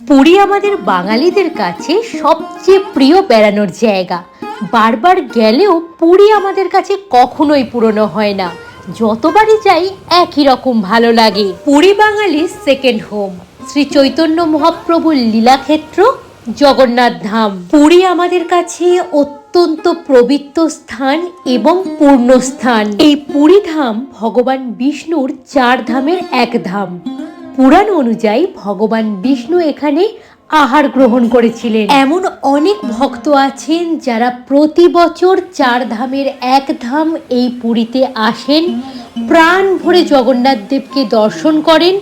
পুরী আমাদের বাঙালিদের কাছে সবচেয়ে প্রিয় বেড়ানোর জায়গা। বারবার গেলেও পুরী আমাদের কাছে কখনোই পুরনো হয় না। যতবারই যাই, একই রকম ভালো লাগে। পুরী বাঙালির সেকেন্ড হোম শ্রী চৈতন্য মহাপ্রভুর লীলাক্ষেত্র, জগন্নাথ ধাম। পুরী আমাদের কাছে অত্যন্ত পবিত্র স্থান এবং পূর্ণ স্থান এই পুরী ধাম ভগবান বিষ্ণুর চার ধামের এক ধাম। পুরাণ অনুযায়ী ভগবান বিষ্ণু এখানে আহার গ্রহণ করেছিলেন। এমন অনেক ভক্ত আছেন যারা প্রতি বছর চার ধামের এক ধাম এই পুরীতে আসেন, প্রাণ ভরে জগন্নাথ দেবকে দর্শন করেন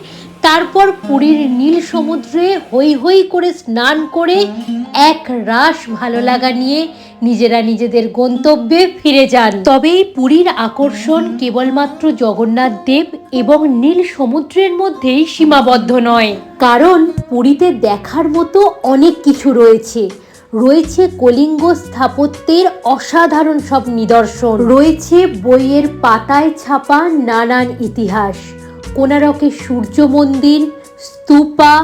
তারপর পুরীর নীল সমুদ্রে হই হই করে স্নান করে এক রাস ভালো লাগা নিয়ে নিজেরা নিজেদের গন্তব্যে ফিরে যান। তবে পুরীর আকর্ষণ কেবলমাত্র জগন্নাথ দেব এবং নীল সমুদ্রের মধ্যেই সীমাবদ্ধ নয়। কারণ পুরীতে দেখার মতো অনেক কিছু রয়েছে। রয়েছে কলিঙ্গ স্থাপত্যের অসাধারণ সব নিদর্শন। রয়েছে বইয়ের পাতায় ছাপা নানান ইতিহাস। কোনারকের সূর্য মন্দির, স্তূপা,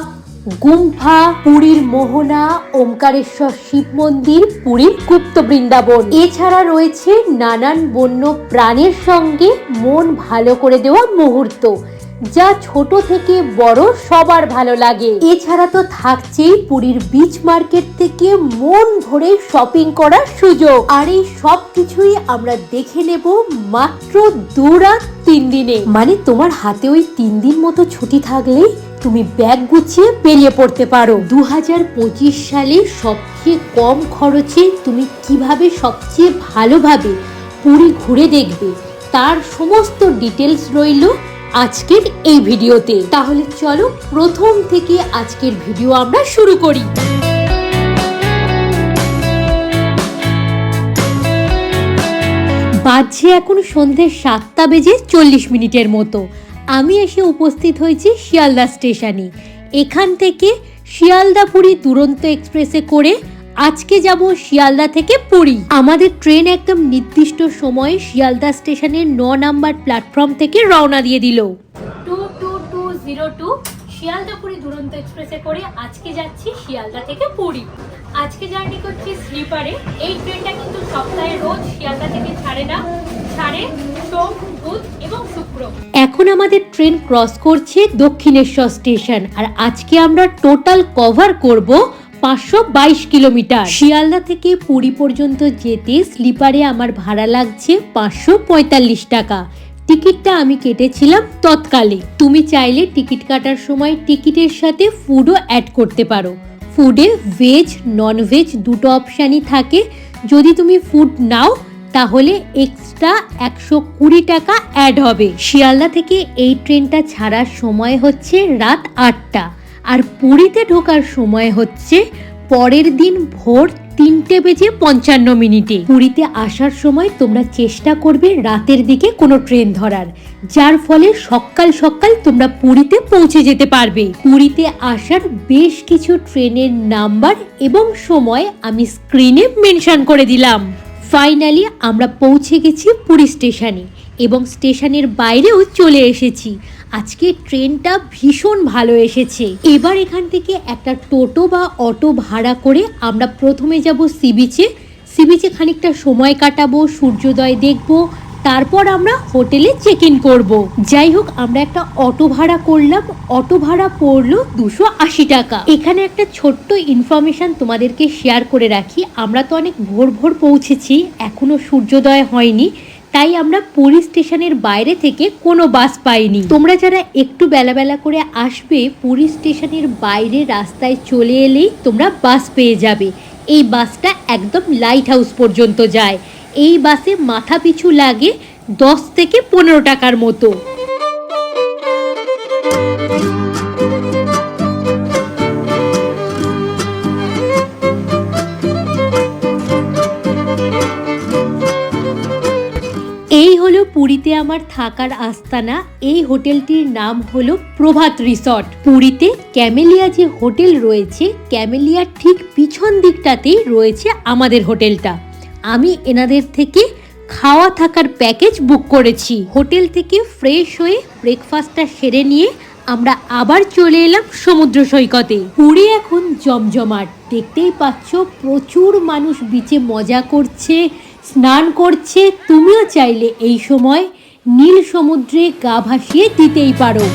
গুম্ফা, পুরীর মোহনা, ওমকারেশ্বর শিব মন্দির, পুরীর গুপ্ত বৃন্দাবন। এছাড়া রয়েছে নানান বন্য প্রাণের সঙ্গে মন ভালো করে দেওয়া মুহূর্ত। যা ছোট থেকে বড় সবার ভালো লাগে। এছাড়া তো থাকছেই পুরীর বিচ মার্কেট থেকে মন ভরে শপিং করার সুযোগ। আর এই সব কিছুই আমরা দেখে নেব মাত্র দু রাত তিন দিনে। মানে তোমার হাতে ওই তিন দিন মতো ছুটি থাকলেই তুমি ব্যাগ গুছিয়ে বেরিয়ে পড়তে পারো। দু হাজার পঁচিশ সালে সবচেয়ে কম খরচে তুমি কীভাবে সবচেয়ে ভালোভাবে পুরী ঘুরে দেখবে, তার সমস্ত ডিটেলস রইল আজকের এই ভিডিওতে। তাহলে চলো প্রথম থেকে আজকের ভিডিও আমরা শুরু করি। বাজছে এখন সন্ধে সাতটা বেজে চল্লিশ মিনিটের মতো। আমি এসে উপস্থিত হয়েছি শিয়ালদা স্টেশনে। এখান থেকে শিয়ালদা পুরী দুরন্ত এক্সপ্রেসে করে আজকে যাব শিয়ালদা থেকে পুরী। আমাদের ট্রেন একদম নির্দিষ্ট সময়ে শিয়ালদা স্টেশনের ন নাম্বার প্ল্যাটফর্ম থেকে রওনা দিয়ে দিল। Two two two zero two Sealdah Puri Duronto এক্সপ্রেসে করে আজকে যাচ্ছি শিয়ালদা থেকে পুরী। আজকে জার্নি করছি স্লিপারে। এই ট্রেনটা কিন্তু সপ্তাহে রোজ শিয়ালদা থেকে ছাড়ে না। ছাড়ে সোম বুধ এবং শুক্র। এখন আমাদের ট্রেন ক্রস করছে দক্ষিণেশ্বর স্টেশন। আর আজকে আমরা টোটাল কভার করব পাঁচশো বাইশ কিলোমিটার। শিয়ালদা থেকে পুরী পর্যন্ত যেতে স্লিপারে আমার ভাড়া লাগছে পাঁচশো পঁয়তাল্লিশ টাকা। টিকিটটা আমি কেটেছিলাম তৎকালে। তুমি চাইলে টিকিট কাটার সময় টিকিটের সাথে ফুডও অ্যাড করতে পারো। ফুডে ভেজ নন ভেজ দুটো অপশানই থাকে। যদি তুমি ফুড নাও, তাহলে এক্সট্রা একশো কুড়ি টাকা অ্যাড হবে। শিয়ালদা থেকে এই ট্রেনটা ছাড়ার সময় হচ্ছে রাত আটটা। আর পুরীতে ঢোকার সময় হচ্ছে পরের দিন ভোর তিনটে বেজে পঞ্চান্ন মিনিটে। পুরীতে আসার সময় তোমরা চেষ্টা করবে রাতের দিকে কোনো ট্রেন ধরার, যার ফলে সকাল সকাল তোমরা পুরীতে পৌঁছে যেতে পারবে। পুরীতে আসার বেশ কিছু ট্রেনের নাম্বার এবং সময় আমি স্ক্রিনে মেনশন করে দিলাম। ফাইনালি আমরা পৌঁছে গেছি পুরী স্টেশনে এবং স্টেশনের বাইরেও চলে এসেছি। আজকে ট্রেনটা ভীষণ ভালো এসেছে। এবার এখান থেকে একটা টোটো বা অটো ভাড়া করে আমরা প্রথমে যাব সি বিচে। সি বিচে খানিকটা সময় কাটাবো, সূর্যোদয় দেখব, তারপর আমরা হোটেলে চেক ইন করব। যাই হোক, আমরা একটা অটো ভাড়া করলাম। অটো ভাড়া পড়ল দুশো আশি টাকা। এখানে একটা ছোট্ট ইনফরমেশন তোমাদেরকে শেয়ার করে রাখি। আমরা তো অনেক ভোর ভোর পৌঁছেছি, এখনও সূর্যোদয় হয়নি। তাই আমরা পুরী স্টেশনের বাইরে থেকে কোনো বাস পাইনি। তোমরা যারা একটু বেলা বেলা করে আসবে পুরী স্টেশনের বাইরে রাস্তায় চলে এলেই তোমরা বাস পেয়ে যাবে। এই বাসটা একদম লাইট হাউস পর্যন্ত যায়। এই বাসে মাথা পিছু লাগে দশ থেকে পনেরো টাকার মতো। পুরীতে আমার থাকার আস্তানা, এই হোটেলটির নাম হলো প্রভাত রিসর্ট। পুরীতে ক্যামেলিয়া যে হোটেল রয়েছে, ক্যামেলিয়ার ঠিক পিছন দিকটাতেই রয়েছে আমাদের হোটেলটা। আমি এনাদের থেকে খাওয়া থাকার প্যাকেজ বুক করেছি। হোটেল থেকে ফ্রেশ হয়ে ব্রেকফাস্টটা সেরে নিয়ে আমরা আবার চলে এলাম সমুদ্র সৈকতে। পুরী এখন জমজমাট। দেখতেই পাচ্ছ, প্রচুর মানুষ বিচে মজা করছে স্নান করছে তুমিও চাইলে এই সময় নীল সমুদ্রে গা ভাসিয়ে দিতেই পারো।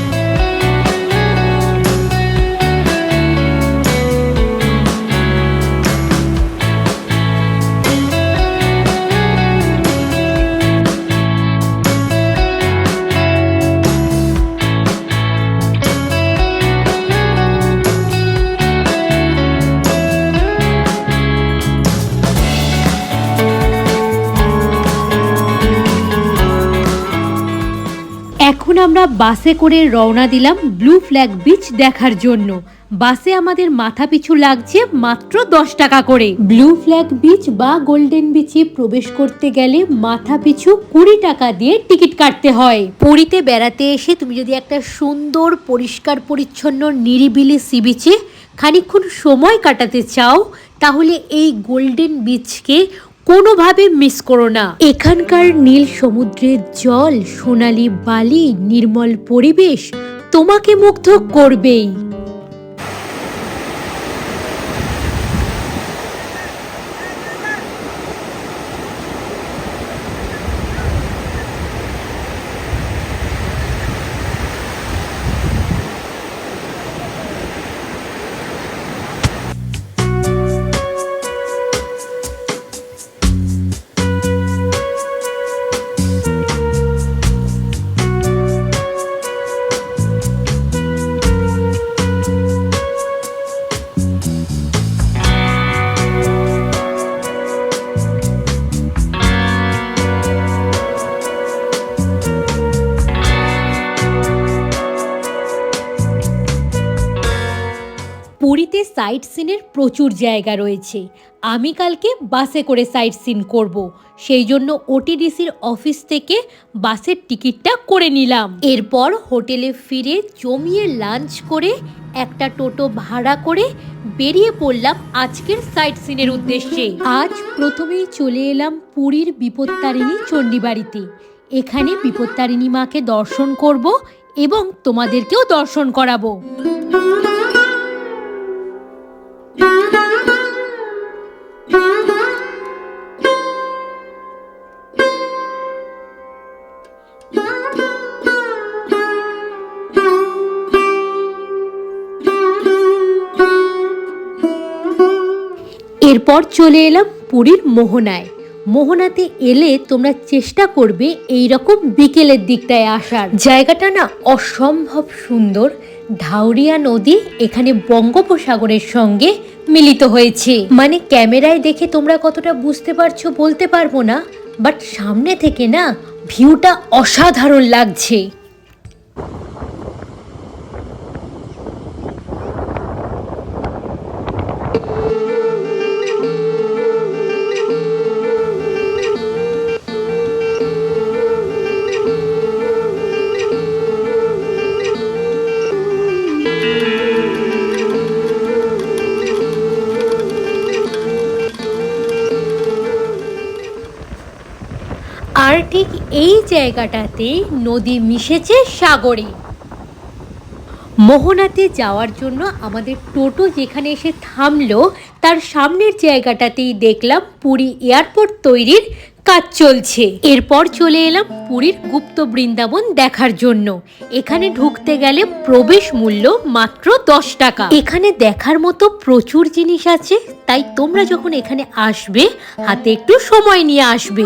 আমরা বাসে করে রওনা দিলাম ব্লু ফ্ল্যাগ বিচ দেখার জন্য। বাসে আমাদের মাথা পিছু লাগছে মাত্র দশ টাকা করে। ব্লু ফ্ল্যাগ বিচ বা গোল্ডেন বিচে প্রবেশ করতে গেলে মাথা পিছু কুড়ি টাকা দিয়ে টিকিট কাটতে হয়। পুরীতে বেড়াতে এসে তুমি যদি একটা সুন্দর, পরিষ্কার, পরিচ্ছন্ন, নিরিবিলি সি বিচে খানিকক্ষণ সময় কাটাতে চাও, তাহলে এই গোল্ডেন বিচকে কোনোভাবে মিস করো না। এখানকার নীল সমুদ্রের জল, সোনালি বালি, নির্মল পরিবেশ তোমাকে মুগ্ধ করবেই। সাইট সিনের প্রচুর জায়গা রয়েছে। আমি কালকে বাসে করে সাইট সিন করব। সেই জন্য ওটিডিসির অফিস থেকে বাসের টিকিটটা করে নিলাম। এরপর হোটেলে ফিরে জমিয়ে লাঞ্চ করে একটা টোটো ভাড়া করে বেরিয়ে পড়লাম আজকের সাইট সিনের উদ্দেশ্যে। আজ প্রথমেই চলে এলাম পুরীর বিপত্তারিণী চণ্ডীবাড়িতে। এখানে বিপত্তারিণী মাকে দর্শন করব এবং তোমাদেরকেও দর্শন করাবো। এরপর চলে এলাম পুরীর মোহনায়। মোহনাতে এলে তোমরা চেষ্টা করবে এই রকম বিকেলের দিকটায় আসার। জায়গাটা না অসম্ভব সুন্দর। ঢাউরিয়া নদী এখানে বঙ্গোপসাগরের সঙ্গে মিলিত হয়েছে। মানে ক্যামেরায় দেখে তোমরা কতটা বুঝতে পারছ বলতে পারব না, বাট সামনে থেকে না ভিউটা অসাধারণ লাগছে। জায়গাটাতে নদী মিশেছে সাগরে। মোহনাতে যাওয়ার জন্য আমাদের টোটো যেখানে এসে থামলো, তার সামনের জায়গাটাতেই দেখলাম পুরী এয়ারপোর্ট তৈরির কাজ চলছে। এরপর চলে এলাম পুরীর গুপ্ত বৃন্দাবন দেখার জন্য। এখানে ঢুকতে গেলে প্রবেশ মূল্য মাত্র দশ টাকা। এখানে দেখার মতো প্রচুর জিনিস আছে, তাই তোমরা যখন এখানে আসবে, হাতে একটু সময় নিয়ে আসবে।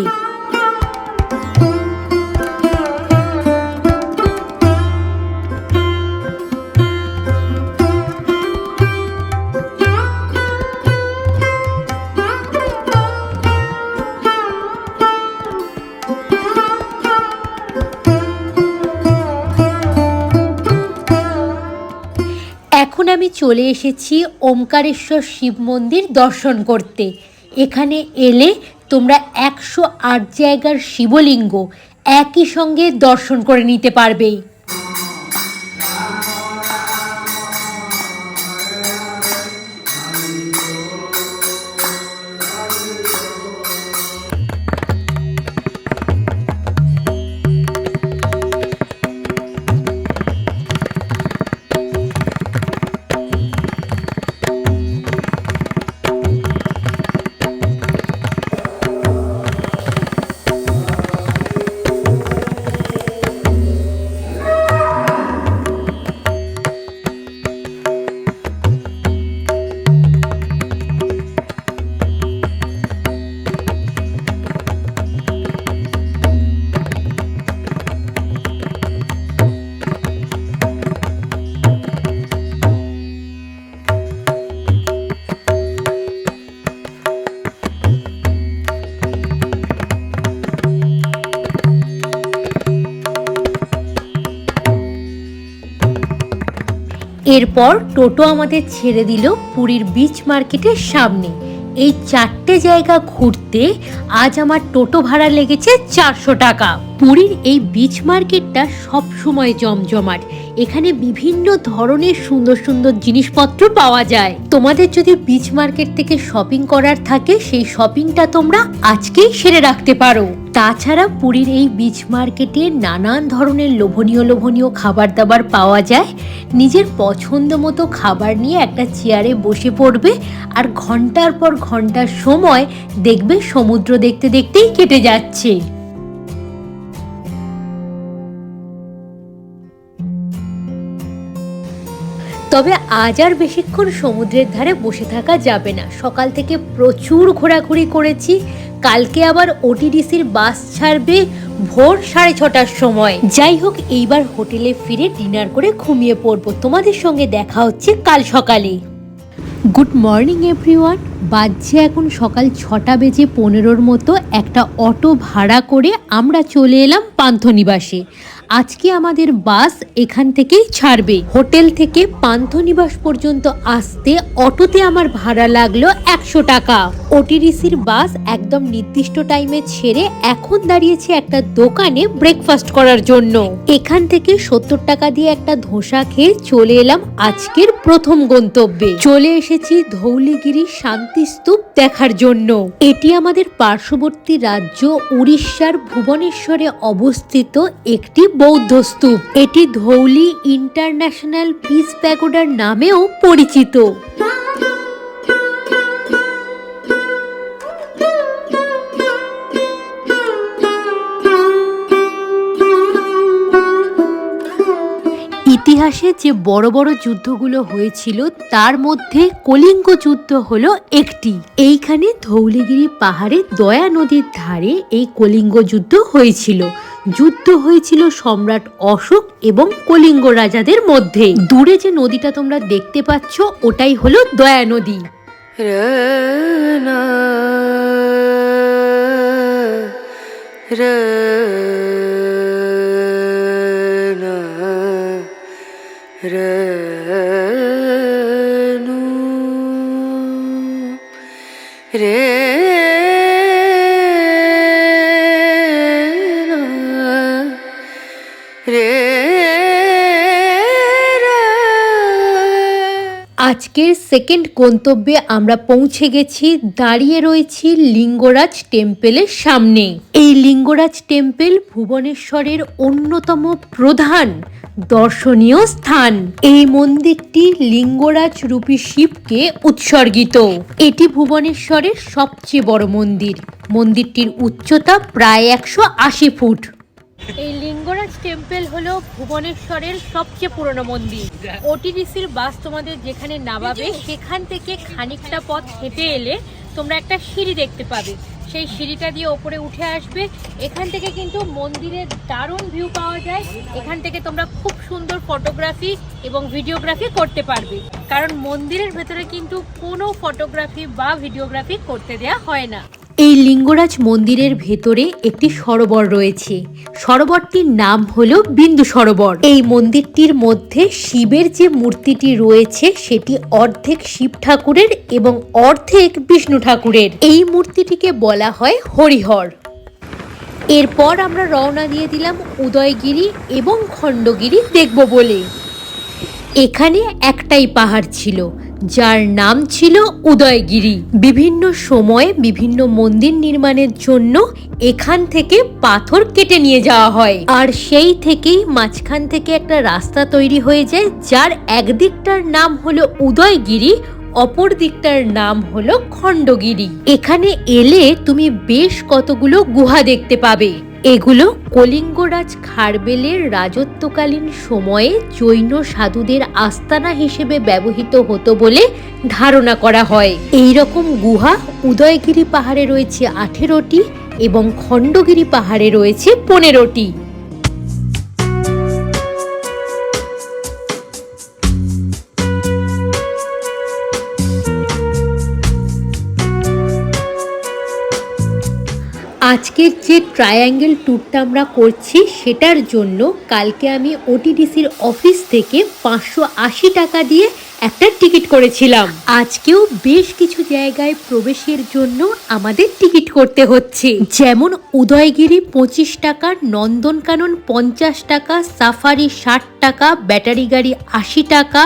আমি চলে এসেছি ওমকারেশ্বর শিব মন্দির দর্শন করতে। এখানে এলে তোমরা একশো আট জায়গার শিবলিঙ্গ একই সঙ্গে দর্শন করে নিতে পারবে। এরপর টোটো আমাদের ছেড়ে দিল পুরীর বিচ মার্কেটের সামনে। এই চারটে জায়গা ঘুরতে আজ আমার টোটো ভাড়া লেগেছে চারশো টাকা। পুরীর এই বিচ মার্কেটটা সব সময় জমজমাট। এখানে বিভিন্ন ধরনের সুন্দর সুন্দর জিনিসপত্র পাওয়া যায়। তোমাদের যদি বিচ মার্কেট থেকে শপিং করার থাকে, সেই শপিংটা তোমরা আজকেই সেরে রাখতে পারো। তাছাড়া পুরীর এই বিচ মার্কেটে নানান ধরনের লোভনীয় লোভনীয় খাবার দাবার পাওয়া যায়। নিজের পছন্দ মতো খাবার নিয়ে একটা চেয়ারে বসে পড়বে আর ঘণ্টার পর ঘণ্টার সময় দেখবে সমুদ্র দেখতে দেখতেই কেটে যাচ্ছে। তবে আজ আর বেশিক্ষণ সমুদ্রের ধারে বসে থাকা যাবে না। সকাল থেকে প্রচুর ঘোরাঘুরি করেছি। কালকে আবার ওটিডিসির বাস ছাড়বে ভোর সাড়ে ছটার সময়। যাই হোক, এইবার হোটেলে ফিরে ডিনার করে ঘুমিয়ে পড়ব। তোমাদের সঙ্গে দেখা হচ্ছে কাল সকালে। গুড মর্নিং এভরিওয়ান বাজছে এখন সকাল ছটা বেজে পনেরোর মতো একটা অটো ভাড়া করে আমরা চলে এলাম পান্থনিবাসে। আজকে আমাদের বাস এখান থেকেই ছাড়বে। হোটেল থেকে পান্থনিবাস পর্যন্ত আসতে অটোতে আমার ভাড়া লাগল একশো টাকা। ওটিডিসির বাস একদম নির্দিষ্ট টাইমে ছেড়ে এখন দাঁড়িয়েছে একটা দোকানে ব্রেকফাস্ট করার জন্য। এখান থেকে সত্তর টাকা দিয়ে একটা ধোসা খেয়ে চলে এলাম আজকের প্রথম গন্তব্যে। চলে এসেছি ধৌলিগিরি শান্তিস্তূপ দেখার জন্য। এটি আমাদের পার্শ্ববর্তী রাজ্য উড়িষ্যার ভুবনেশ্বরে অবস্থিত একটি বৌদ্ধ স্তূপ। এটি ধৌলি ইন্টারন্যাশনাল পিস প্যাগোডার নামেও পরিচিত। ইতিহাসে যে বড় বড় যুদ্ধগুলো হয়েছিল, তার মধ্যে কলিঙ্গ যুদ্ধ হলো একটি। এইখানে ধৌলিগিরি পাহাড়ে দয়া নদীর ধারে এই কলিঙ্গ যুদ্ধ হয়েছিল। যুদ্ধ হয়েছিল সম্রাট অশোক এবং কলিঙ্গ রাজাদের মধ্যে। দূরে যে নদীটা তোমরা দেখতে পাচ্ছ ওটাই হলো দয়া নদী। Rana, আজকের সেকেন্ড গন্তব্যে আমরা পৌঁছে গেছি, দাঁড়িয়ে রয়েছি লিঙ্গরাজ টেম্পেলের সামনে। এই লিঙ্গরাজ টেম্পেল ভুবনেশ্বরের অন্যতম প্রধান দর্শনীয় স্থান। এই মন্দিরটি লিঙ্গরাজ রূপী শিবকে উৎসর্গিত। এটি ভুবনেশ্বরের সবচেয়ে বড় মন্দির। মন্দিরটির উচ্চতা প্রায় একশো আশি ফুট। এই লিঙ্গরাজ টেম্পল হলো ভুবনেশ্বরের সবচেয়ে পুরনো মন্দির। ওটিডিসির বাস তোমাদের যেখানে নামাবে, সেখান থেকে খানিকটা পথ হেঁটে এলে তোমরা একটা সিঁড়ি দেখতে পাবে। সেই সিঁড়িটা দিয়ে ওপরে উঠে আসবে। এখান থেকে কিন্তু মন্দিরের দারুণ ভিউ পাওয়া যায়। এখান থেকে তোমরা খুব সুন্দর ফটোগ্রাফি এবং ভিডিওগ্রাফি করতে পারবে। কারণ মন্দিরের ভেতরে কিন্তু কোনো ফটোগ্রাফি বা ভিডিওগ্রাফি করতে দেয়া হয় না। এই লিঙ্গরাজ মন্দিরের ভেতরে একটি সরোবর রয়েছে। সরোবরটির নাম হল বিন্দু সরোবর। এই মন্দিরটির মধ্যে শিবের যে মূর্তিটি রয়েছে, সেটি অর্ধেক শিব ঠাকুরের এবং অর্ধেক বিষ্ণু ঠাকুরের। এই মূর্তিটিকে বলা হয় হরিহর। এরপর আমরা রওনা দিয়ে দিলাম উদয়গিরি এবং খণ্ডগিরি দেখব বলে। এখানে একটাই পাহাড় ছিল যার নাম ছিল উদয়গিরি। বিভিন্ন সময়ে বিভিন্ন মন্দির নির্মাণের জন্য এখান থেকে পাথর কেটে নিয়ে যাওয়া হয়। আর সেই থেকেই মাঝখান থেকে একটা রাস্তা তৈরি হয়ে যায়, যার একদিকটার নাম হলো উদয়গিরি, অপর দিকটার নাম হলো খণ্ডগিরি। এখানে এলে তুমি বেশ কতগুলো গুহা দেখতে পাবে। এগুলো কলিঙ্গরাজ খারবেলের রাজত্বকালীন সময়ে জৈন সাধুদের আস্তানা হিসেবে ব্যবহৃত হতো বলে ধারণা করা হয়। এই রকম গুহা উদয়গিরি পাহাড়ে রয়েছে আঠেরোটি এবং খণ্ডগিরি পাহাড়ে রয়েছে পনেরোটি। আজকের যে ট্রায়াঙ্গেল ট্যুরটা আমরা করছি সেটার জন্য কালকে আমি ওটিডিসির অফিস থেকে পাঁচশো আশি টাকা দিয়ে একটা টিকিট করেছিলাম। আজকেও বেশ কিছু জায়গায় প্রবেশের জন্য আমাদের টিকিট করতে হচ্ছে। যেমন উদয়গিরি পঁচিশ টাকা, নন্দনকানন পঞ্চাশ টাকা সাফারি ষাট টাকা, ব্যাটারি গাড়ি আশি টাকা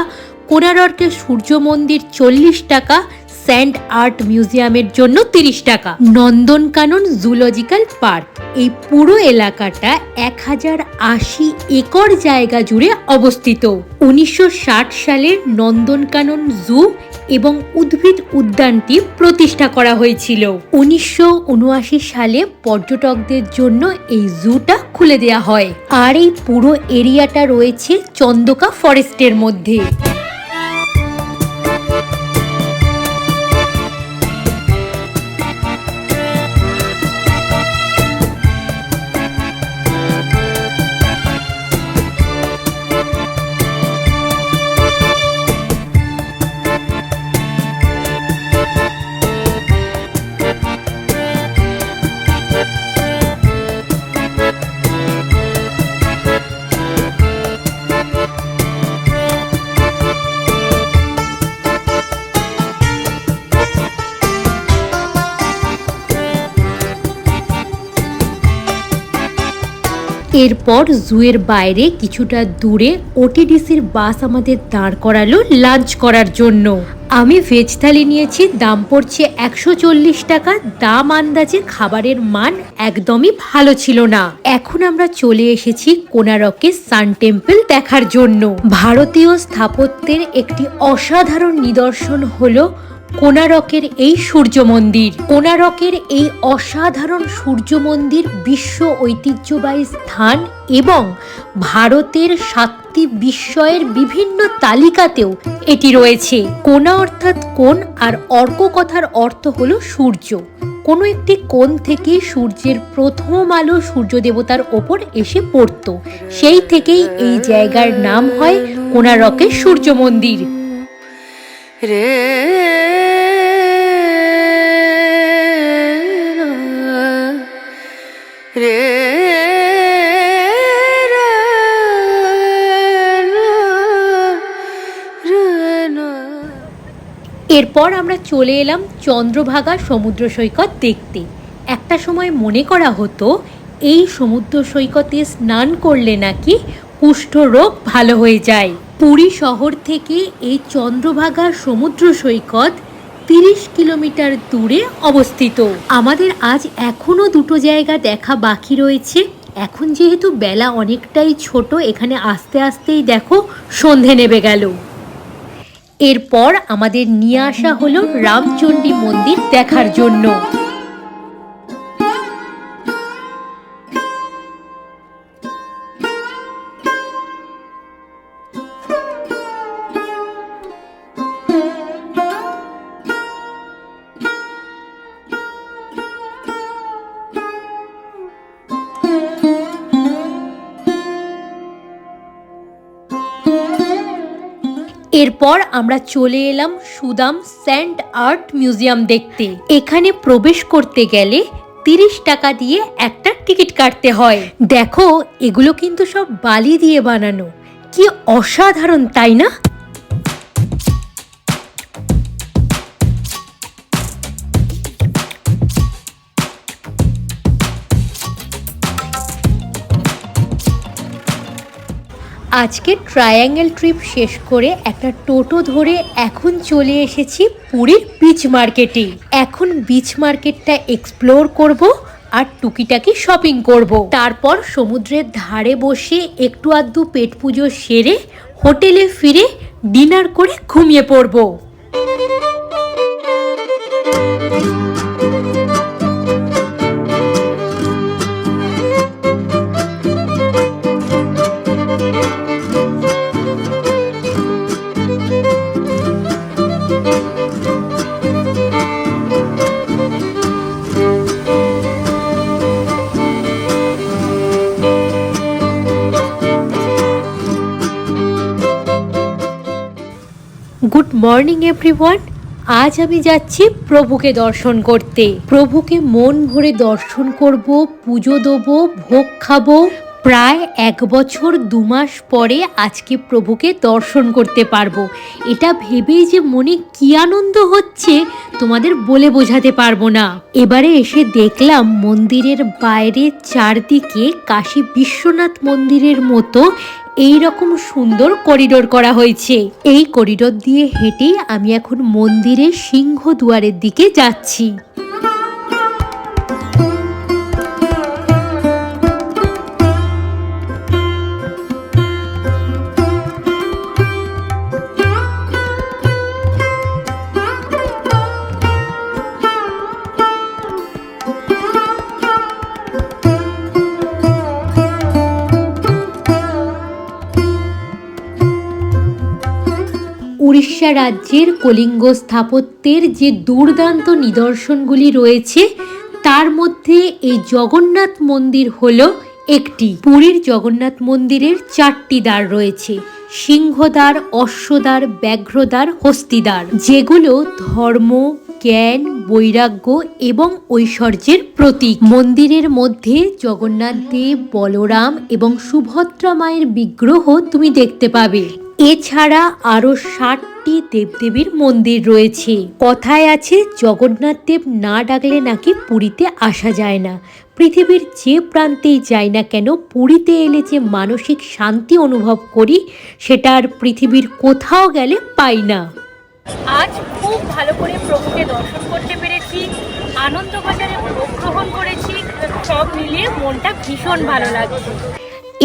কোনারকের সূর্য মন্দির চল্লিশ টাকা স্যান্ড আর্ট মিউজিয়ামের জন্য তিরিশ টাকা। Nandankanan zoological park. এই পুরো এলাকাটা এক হাজার আশি একর জায়গা জুড়ে অবস্থিত। উনিশশো ষাট সালের নন্দনকানন জু এবং উদ্ভিদ উদ্যানটি প্রতিষ্ঠা করা হয়েছিল। উনিশশো উনআশি সালে পর্যটকদের জন্য এই জুটা খুলে দেয়া হয়। আর এই পুরো এরিয়াটা রয়েছে চন্দকা ফরেস্টের মধ্যে। এরপর জুয়ের বাইরে কিছুটা দূরে ওটিডিসির বাস আমাদের দাঁড় করালো লাঞ্চ করার জন্য। আমি ভেজ থালি নিয়েছি, দাম পড়ছে একশো চল্লিশ টাকা, দাম আন্দাজে খাবারের মান একদমই ভালো ছিল না। এখন আমরা চলে এসেছি কোনারকে সান টেম্পল দেখার জন্য। ভারতীয় স্থাপত্যের একটি অসাধারণ নিদর্শন হলো কোনারকের এই সূর্য মন্দির কোনারকের এই অসাধারণ সূর্য মন্দির বিশ্ব ঐতিহ্যবাহী স্থান এবং ভারতের সাতটি বিস্ময়ের বিভিন্ন তালিকাতেও এটি রয়েছে। কোনা অর্থাৎ কোন আর অর্ক কথার অর্থ হলো সূর্য। কোনো একটি কোণ থেকে সূর্যের প্রথম আলো সূর্য দেবতার ওপর এসে পড়ত। সেই থেকেই এই জায়গার নাম হয় কোনারকের সূর্য মন্দির রে এরপর আমরা চলে এলাম চন্দ্রভাগা সমুদ্র সৈকত দেখতে। একটা সময় মনে করা হতো, এই সমুদ্র সৈকতে স্নান করলে নাকি কুষ্ঠ রোগ ভালো হয়ে যায়। পুরী শহর থেকে এই চন্দ্রভাগা সমুদ্র সৈকত তিরিশ কিলোমিটার দূরে অবস্থিত। আমাদের আজ এখনও দুটো জায়গা দেখা বাকি রয়েছে। এখন যেহেতু বেলা অনেকটাই ছোট, এখানে আস্তে আস্তেই দেখো সন্ধে নেবে গেল। এরপর আমাদের নিয়ে আসা হলো রামচণ্ডী মন্দির দেখার জন্য। এরপর আমরা চলে এলাম সুদাম স্যান্ড আর্ট মিউজিয়াম দেখতে। এখানে প্রবেশ করতে গেলে তিরিশ টাকা দিয়ে একটা টিকিট কাটতে হয়। দেখো, এগুলো কিন্তু সব বালি দিয়ে বানানো। কি অসাধারণ, তাই না? আজকে ট্রায়াঙ্গেল ট্রিপ শেষ করে একটা টোটো ধরে এখন চলে এসেছি পুরীর বিচ মার্কেটে এখন বিচ মার্কেটটা এক্সপ্লোর করব আর টুকিটাকি শপিং করব। তারপর সমুদ্রের ধারে বসে একটু আধটু পেট পুজো সেরে হোটেলে ফিরে ডিনার করে ঘুমিয়ে পড়ব। মর্নিং এভরিওয়ান আজ আমি যাচ্ছি প্রভুকে দর্শন করতে। প্রভুকে মন ভরে দর্শন করব, পুজো দেবো, ভোগ খাব। প্রায় এক বছর দু মাস পরে আজকে প্রভুকে দর্শন করতে পারব। এটা ভেবেই যে মনে কি আনন্দ হচ্ছে, তোমাদের বলে বোঝাতে পারব না। এবারে এসে দেখলাম মন্দিরের বাইরে চারদিকে কাশী বিশ্বনাথ মন্দিরের মতো এই রকম সুন্দর করিডোর করা হয়েছে। এই করিডোর দিয়ে হেঁটে আমি এখন মন্দিরের সিংহ দুয়ারের দিকে যাচ্ছি। রাজ্যের কলিঙ্গ স্থাপত্যের যে দুর্দান্ত নিদর্শনগুলি রয়েছে, তার মধ্যে এই জগন্নাথ মন্দির হল একটি। পুরীর জগন্নাথ মন্দিরের চারটি দ্বার রয়েছে, সিংহদ্বার, অশ্বদ্বার, ব্যাঘ্রদ্বার, হস্তিদ্বার। যেগুলো ধর্ম, জ্ঞান, বৈরাগ্য এবং ঐশ্বর্যের প্রতীক। মন্দিরের মধ্যে জগন্নাথ দেব, বলরাম এবং সুভদ্রা মায়ের বিগ্রহ তুমি দেখতে পাবে। এছাড়া আরও ষাটটি দেবদেবীর মন্দির রয়েছে। কথায় আছে, জগন্নাথ দেব না ডাকলে নাকি পুরীতে আসা যায় না। পৃথিবীর যে প্রান্তেই যাই না কেন, পুরীতে এলে যে মানসিক শান্তি অনুভব করি, সেটা আর পৃথিবীর কোথাও গেলে পাই না। আজ খুব ভালো করে প্রভুকে দর্শন করতে পেরেছি, আনন্দবাজারে গ্রহণ করেছি, সব মিলিয়ে মনটা ভীষণ ভালো লাগছে।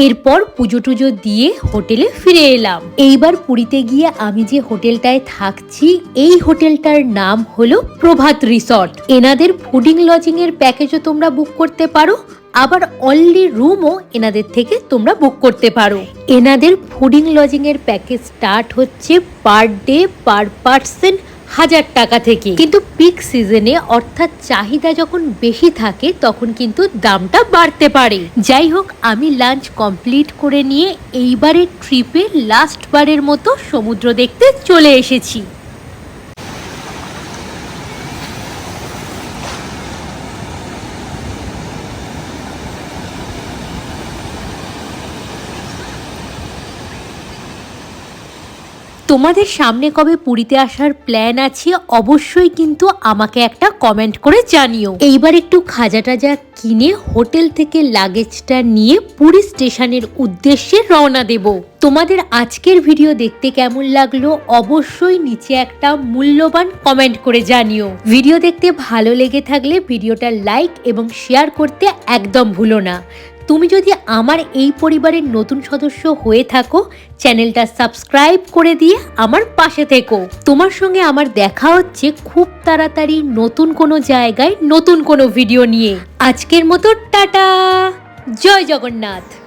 এরপর পুজো টুজো দিয়ে হোটেলে ফিরে এলাম। এইবার পুরীতে গিয়ে আমি যে হোটেলটায় থাকছি, এই হোটেলটার নাম হলো প্রভাত রিসর্ট। এনাদের ফুডিং লজিং এর প্যাকেজও তোমরা বুক করতে পারো, আবার অনলি রুমও এনাদের থেকে তোমরা বুক করতে পারো। এনাদের ফুডিং লজিং এর প্যাকেজ স্টার্ট হচ্ছে পার ডে, পার পার্সন হাজার টাকা থেকে। কিন্তু পিক সিজনে অর্থাৎ চাহিদা যখন বেশি থাকে, তখন কিন্তু দামটা বাড়তে পারে। যাই হোক, আমি লাঞ্চ কমপ্লিট করে নিয়ে এইবারের ট্রিপে লাস্ট বারের মতো সমুদ্র দেখতে চলে এসেছি। তোমাদের সামনে কবে পুরীতে আসার প্ল্যান আছে, অবশ্যই কিন্তু আমাকে একটা কমেন্ট করে জানিও। এইবার একটু খাজা টাজা কিনে হোটেল থেকে লাগেজটা নিয়ে পুরী স্টেশনের উদ্দেশ্যে রওনা দেব। তোমাদের আজকের ভিডিও দেখতে কেমন লাগল, অবশ্যই নিচে একটা মূল্যবান কমেন্ট করে জানিও। ভিডিও দেখতে ভালো লেগে থাকলে ভিডিওটা লাইক এবং শেয়ার করতে একদম ভুলো না। তুমি যদি আমার এই পরিবারের নতুন সদস্য হয়ে থাকো, চ্যানেলটা সাবস্ক্রাইব করে দিয়ে আমার পাশে থেকো। তোমার সঙ্গে আমার দেখা হচ্ছে খুব তাড়াতাড়ি নতুন কোনো জায়গায় নতুন কোনো ভিডিও নিয়ে। আজকের মতো টাটা! জয় জগন্নাথ!